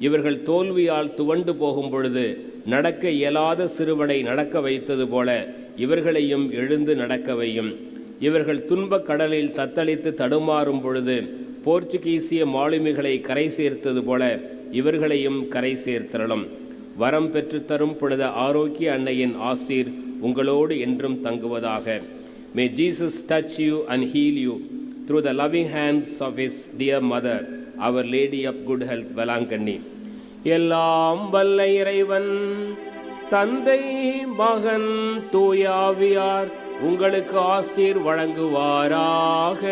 இவர்கள் தோல்வியால் துவண்டு போகும் பொழுது நடக்க இயலாத சிறுவனை நடக்க வைத்தது போல இவர்களையும் எழுந்து நடக்க வையும். இவர்கள் துன்பக் கடலில் தத்தளித்து தடுமாறும் பொழுது போர்ச்சுகீசிய மாலுமிகளை கரை சேர்த்தது போல இவர்களையும் கரை சேர்த்திரளும். வரம் பெற்றுத்தரும் புனித ஆரோக்கிய அன்னையின் ஆசீர் உங்களோடு என்றும் தங்குவதாக. May Jesus touch you and heal you through the loving hands of his dear mother our lady of good health Velankanni எல்லாம் வல்ல இறைவன் தந்தை மகன் தூயாவியார் உங்களுக்கு ஆசீர் வழங்குவாராக.